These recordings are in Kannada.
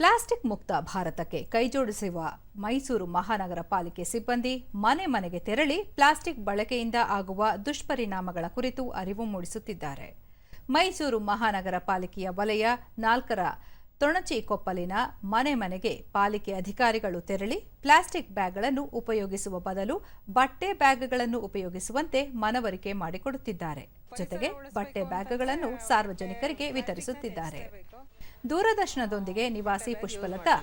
ಪ್ಲಾಸ್ಟಿಕ್ ಮುಕ್ತ ಭಾರತಕ್ಕೆ ಕೈಜೋಡಿಸುವ ಮೈಸೂರು ಮಹಾನಗರ ಪಾಲಿಕೆ ಸಿಬ್ಬಂದಿ ಮನೆ ಮನೆಗೆ ತೆರಳಿ ಪ್ಲಾಸ್ಟಿಕ್ ಬಳಕೆಯಿಂದ ಆಗುವ ದುಷ್ಪರಿಣಾಮಗಳ ಕುರಿತು ಅರಿವು ಮೂಡಿಸುತ್ತಿದ್ದಾರೆ. ಮೈಸೂರು ಮಹಾನಗರ ಪಾಲಿಕೆಯ ವಲಯ ನಾಲ್ಕರ ತೊಣಚಿಕೊಪ್ಪಲಿನ ಮನೆ ಮನೆಗೆ ಪಾಲಿಕೆ ಅಧಿಕಾರಿಗಳು ತೆರಳಿ ಪ್ಲಾಸ್ಟಿಕ್ ಬ್ಯಾಗ್ಗಳನ್ನು ಉಪಯೋಗಿಸುವ ಬದಲು ಬಟ್ಟೆ ಬ್ಯಾಗ್ಗಳನ್ನು ಉಪಯೋಗಿಸುವಂತೆ ಮನವರಿಕೆ ಮಾಡಿಕೊಡುತ್ತಿದ್ದಾರೆ. ಜೊತೆಗೆ ಬಟ್ಟೆ ಬ್ಯಾಗ್ಗಳನ್ನು ಸಾರ್ವಜನಿಕರಿಗೆ ವಿತರಿಸುತ್ತಿದ್ದಾರೆ. ದೂರದರ್ಶನದೊಂದಿಗೆ ನಿವಾಸಿ ಪುಷ್ಪಲತಾ,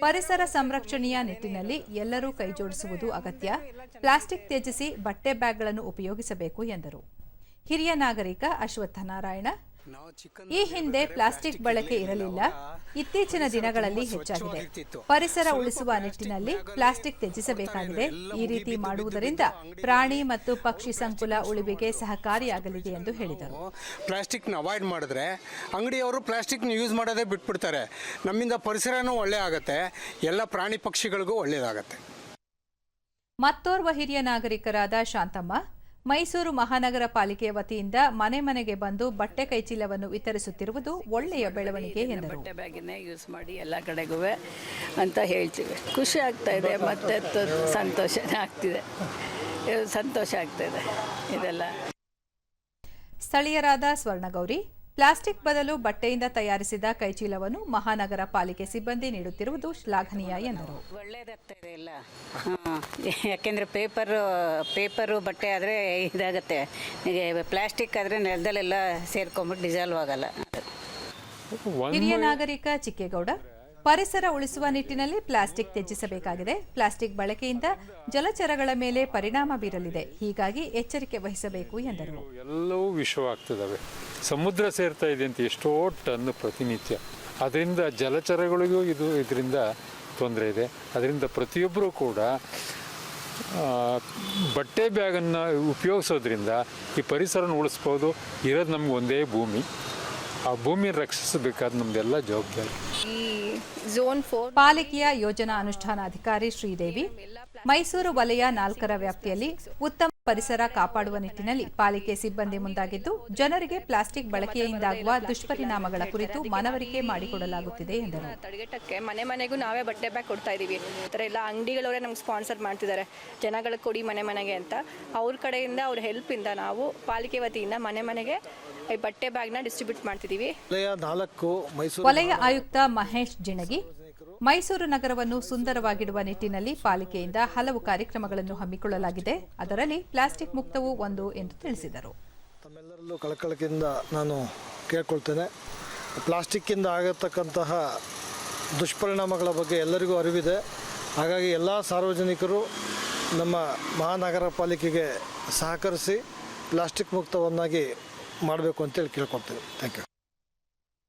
ಪರಿಸರ ಸಂರಕ್ಷಣೆಯ ನಿಟ್ಟಿನಲ್ಲಿ ಎಲ್ಲರೂ ಕೈಜೋಡಿಸುವುದು ಅಗತ್ಯ. ಪ್ಲಾಸ್ಟಿಕ್ ತ್ಯಜಿಸಿ ಬಟ್ಟೆ ಬ್ಯಾಗ್ಗಳನ್ನು ಉಪಯೋಗಿಸಬೇಕು ಎಂದರು. ಹಿರಿಯ ನಾಗರಿಕ ಅಶ್ವತ್ಥ ನಾರಾಯಣ ಈ ಹಿಂದೆ ಪ್ಲಾಸ್ಟಿಕ್ ಬಳಕೆ ಇರಲಿಲ್ಲ. ಇತ್ತೀಚಿನ ದಿನಗಳಲ್ಲಿ ಹೆಚ್ಚಾಗಿದೆ. ಪರಿಸರ ಉಳಿಸುವ ನಿಟ್ಟಿನಲ್ಲಿ ಪ್ಲಾಸ್ಟಿಕ್ ತ್ಯಜಿಸಬೇಕಾಗಿದೆ. ಈ ರೀತಿ ಮಾಡುವುದರಿಂದ ಪ್ರಾಣಿ ಮತ್ತು ಪಕ್ಷಿ ಸಂಕುಲ ಉಳಿವಿಗೆ ಸಹಕಾರಿಯಾಗಲಿದೆ ಎಂದು ಹೇಳಿದರು. ಪ್ಲಾಸ್ಟಿಕ್ನ ಅವಾಯ್ಡ್ ಮಾಡಿದ್ರೆ ಅಂಗಡಿಯವರು ಪ್ಲಾಸ್ಟಿಕ್ನ ಯೂಸ್ ಮಾಡೋದೇ ಬಿಟ್ಬಿಡ್ತಾರೆ. ನಮ್ಮಿಂದ ಪರಿಸರನೂ ಒಳ್ಳೆ ಆಗುತ್ತೆ. ಎಲ್ಲ ಪ್ರಾಣಿ ಪಕ್ಷಿಗಳಿಗೂ ಒಳ್ಳೆಯದಾಗತ್ತೆ ಮತ್ತೋರ್ವ ಹಿರಿಯ ನಾಗರಿಕರಾದ ಶಾಂತಮ್ಮ ಮೈಸೂರು ಮಹಾನಗರ ಪಾಲಿಕೆ ವತಿಯಿಂದ ಮನೆ ಮನೆಗೆ ಬಂದು ಬಟ್ಟೆ ಕೈಚೀಲವನ್ನು ವಿತರಿಸುತ್ತಿರುವುದು ಒಳ್ಳೆಯ ಬೆಳವಣಿಗೆ ಎಂದರು. ಬಟ್ಟೆ ಬ್ಯಾಗನ್ನೇ ಯೂಸ್ ಮಾಡಿ ಎಲ್ಲ ಕಡೆಗೂ ಅಂತ ಹೇಳ್ತೀವಿ. ಖುಷಿ ಆಗ್ತಾ ಇದೆ ಮತ್ತೆ ಸಂತೋಷನೇ ಆಗ್ತಿದೆ. ಸಂತೋಷ ಇದೆ ಇದೆಲ್ಲ. ಸ್ಥಳೀಯರಾದ ಸ್ವರ್ಣಗೌರಿ ಪ್ಲಾಸ್ಟಿಕ್ ಬದಲು ಬಟ್ಟೆಯಿಂದ ತಯಾರಿಸಿದ ಕೈಚೀಲವನ್ನು ಮಹಾನಗರ ಪಾಲಿಕೆ ಸಿಬ್ಬಂದಿ ನೀಡುತ್ತಿರುವುದು ಶ್ಲಾಘನೀಯ ಎಂದರು. ಒಳ್ಳೇದಾಗ್ತಾ ಇದೆ ಎಲ್ಲ ಹಾಂ ಯಾಕೆಂದರೆ ಪೇಪರು ಪೇಪರು ಬಟ್ಟೆ ಆದರೆ ಇದಾಗುತ್ತೆ. ಪ್ಲಾಸ್ಟಿಕ್ ಆದರೆ ನೆಲದಲ್ಲೆಲ್ಲ ಸೇರ್ಕೊಂಬಿಟ್ಟು ಡಿಸಾಲ್ವ್ ಆಗಲ್ಲ. ಹಿರಿಯ ನಾಗರಿಕ ಚಿಕ್ಕೇಗೌಡ. ಪರಿಸರ ಉಳಿಸುವ ನಿಟ್ಟಿನಲ್ಲಿ ಪ್ಲಾಸ್ಟಿಕ್ ತ್ಯಜಿಸಬೇಕಾಗಿದೆ. ಪ್ಲಾಸ್ಟಿಕ್ ಬಳಕೆಯಿಂದ ಜಲಚರಗಳ ಮೇಲೆ ಪರಿಣಾಮ ಬೀರಲಿದೆ. ಹೀಗಾಗಿ ಎಚ್ಚರಿಕೆ ವಹಿಸಬೇಕು ಎಂದರು. ಎಲ್ಲವೂ ವಿಷವಾಗ್ತಿದ್ದಾವೆ ಸಮುದ್ರ ಸೇರ್ತಾ ಇದೆ ಅಂತ ಎಷ್ಟೋ ಟನ್ ಪ್ರತಿನಿತ್ಯ. ಅದರಿಂದ ಜಲಚರಗಳಿಗೂ ಇದು ಇದರಿಂದ ತೊಂದರೆ ಇದೆ. ಅದರಿಂದ ಪ್ರತಿಯೊಬ್ಬರೂ ಕೂಡ ಬಟ್ಟೆ ಬ್ಯಾಗನ್ನು ಉಪಯೋಗಿಸೋದ್ರಿಂದ ಈ ಪರಿಸರನ ಉಳಿಸ್ಬೋದು. ಇರೋದು ನಮ್ಗೆ ಒಂದೇ ಭೂಮಿ. ಆ ಭೂಮಿ ರಕ್ಷಿಸಬೇಕಾದ ನಮ್ದೆಲ್ಲ ಜವಾಬ್ದಾರಿ. ಈ ಪಾಲಿಕೆಯ ಯೋಜನಾ ಅನುಷ್ಠಾನಾಧಿಕಾರಿ ಶ್ರೀದೇವಿ. ಮೈಸೂರು ವಲಯ ನಾಲ್ಕರ ವ್ಯಾಪ್ತಿಯಲ್ಲಿ ಉತ್ತಮ ಪರಿಸರ ಕಾಪಾಡುವ ನಿಟ್ಟಿನಲ್ಲಿ ಪಾಲಿಕೆ ಸಿಬ್ಬಂದಿ ಮುಂದಾಗಿದ್ದು ಜನರಿಗೆ ಪ್ಲಾಸ್ಟಿಕ್ ಬಳಕೆಯಿಂದಾಗುವ ದುಷ್ಪರಿಣಾಮಗಳ ಕುರಿತು ಮನವರಿಕೆ ಮಾಡಿಕೊಡಲಾಗುತ್ತಿದೆ ಎಂದರು. ತಡೆಗಟ್ಟಕ್ಕೆ ಮನೆ ಮನೆಗೂ ನಾವೇ ಬಟ್ಟೆ ಬ್ಯಾಗ್ ಕೊಡ್ತಾ ಇದೀವಿ. ಈ ಥರ ಎಲ್ಲ ಅಂಗಡಿಗಳವರೇ ನಮ್ಗೆ ಸ್ಪಾನ್ಸರ್ ಮಾಡ್ತಿದ್ದಾರೆ. ಜನಗಳ ಕೊಡಿ ಮನೆ ಮನೆಗೆ ಅಂತ. ಅವ್ರ ಕಡೆಯಿಂದ ಅವ್ರ ಹೆಲ್ಪಿಂದ ನಾವು ಪಾಲಿಕೆ ವತಿಯಿಂದ ಮನೆ ಮನೆಗೆ ಈ ಬಟ್ಟೆ ಬ್ಯಾಗ್ನ ಡಿಸ್ಟ್ರಿಬ್ಯೂಟ್ ಮಾಡ್ತಿದ್ದೀವಿ ವಲಯ ಆಯುಕ್ತ ಮಹೇಶ್ ಜಿಣಗಿ ಮೈಸೂರು ನಗರವನ್ನು ಸುಂದರವಾಗಿಡುವ ನಿಟ್ಟಿನಲ್ಲಿ ಪಾಲಿಕೆಯಿಂದ ಹಲವು ಕಾರ್ಯಕ್ರಮಗಳನ್ನು ಹಮ್ಮಿಕೊಳ್ಳಲಾಗಿದೆ. ಅದರಲ್ಲಿ ಪ್ಲಾಸ್ಟಿಕ್ ಮುಕ್ತವೂ ಒಂದು ಎಂದು ತಿಳಿಸಿದರು. ತಮ್ಮೆಲ್ಲರಲ್ಲೂ ಕಳಕಳಿಕೆಯಿಂದ ನಾನು ಕೇಳ್ಕೊಳ್ತೇನೆ. ಪ್ಲಾಸ್ಟಿಕ್ಕಿಂದ ಆಗತಕ್ಕಂತಹ ದುಷ್ಪರಿಣಾಮಗಳ ಬಗ್ಗೆ ಎಲ್ಲರಿಗೂ ಅರಿವಿದೆ. ಹಾಗಾಗಿ ಎಲ್ಲ ಸಾರ್ವಜನಿಕರು ನಮ್ಮ ಮಹಾನಗರ ಪಾಲಿಕೆಗೆ ಸಹಕರಿಸಿ ಪ್ಲಾಸ್ಟಿಕ್ ಮುಕ್ತವನ್ನಾಗಿ ಮಾಡಬೇಕು ಅಂತೇಳಿ ಕೇಳ್ಕೊಳ್ತೇವೆ ಥ್ಯಾಂಕ್ ಯು